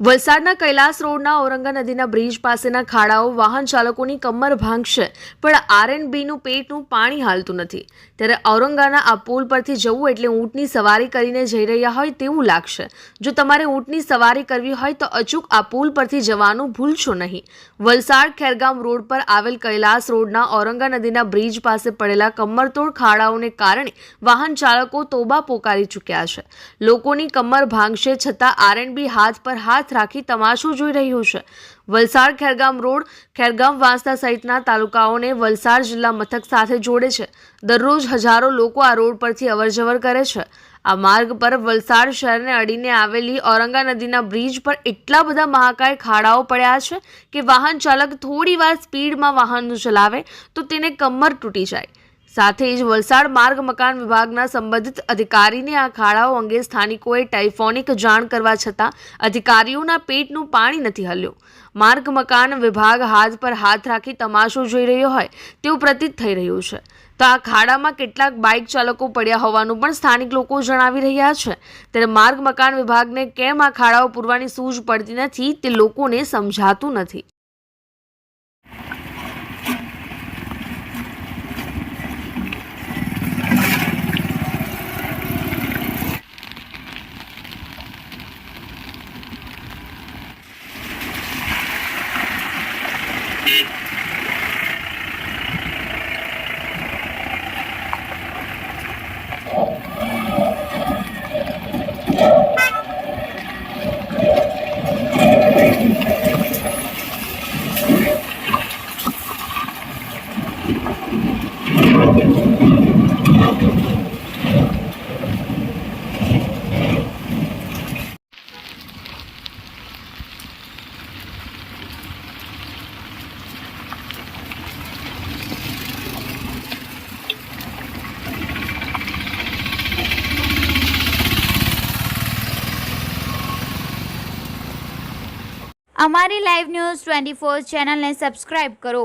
વલસાડના કૈલાસ રોડના ઔરંગા નદીના બ્રિજ પાસેના ખાડાઓ વાહન ચાલકોની કમર ભાંગશે, પણ આર એન્ડ બીનું પેટનું પાણી હાલતું નથી. ત્યારે ઔરંગાના આ પુલ પરથી જવું એટલે ઊંટની સવારી કરીને જઈ રહ્યા હોય તેવું લાગશે. જો તમારે ઊંટની સવારી કરવી હોય તો અચૂક આ પુલ પરથી જવાનું ભૂલશો નહીં. વલસાડ ખેરગામ રોડ પર આવેલ કૈલાસ રોડના ઔરંગા નદીના બ્રિજ પાસે પડેલા કમરતોડ ખાડાઓને કારણે વાહન ચાલકો તોબા પોકારી ચૂક્યા છે. લોકોની કમર ભાંગશે છતાં આરએનબી હાથ પર હાથ રાખી તમાશો જોઈ રહ્યું છે. વલસાડ ખેરગામ રોડ, ખેરગામ વાંસદા સહિતના તાલુકાઓને વલસાડ જિલ્લા મથક સાથે જોડે છે. દરરોજ હજારો લોકો આ રોડ પરથી અવરજવર કરે છે. આ માર્ગ પર વલસાડ શહેરને અડીને આવેલી ઔરંગા નદીના બ્રિજ પર એટલા બધા મહાકાય ખાડાઓ પડ્યા છે કે વાહન ચાલક થોડી વાર સ્પીડમાં વાહન ચલાવે તો તેને કમર તૂટી જાય. સાથે જ વલસાડ માર્ગ મકાન વિભાગના સંબંધિત અધિકારીને આ ખાડાઓ અંગે સ્થાનિકોએ ટાઇફોનિક જાણ કરવા છતાં અધિકારીઓના પેટનું પાણી નથી હલ્યું. માર્ગ મકાન વિભાગ હાથ પર હાથ રાખી તમાશો જોઈ રહ્યો હોય તેવું પ્રતીત થઈ રહ્યું છે. તો આ ખાડામાં કેટલાક બાઇક ચાલકો પડ્યા હોવાનું પણ સ્થાનિક લોકો જણાવી રહ્યા છે. ત્યારે માર્ગ મકાન વિભાગને કેમ આ ખાડાઓ પૂરવાની સૂઝ પડતી નથી તે લોકોને સમજાતું નથી. અમારી લાઈવ ન્યૂઝ ટ્વેન્ટી ફોર ચેનલને સબસ્ક્રાઈબ કરો.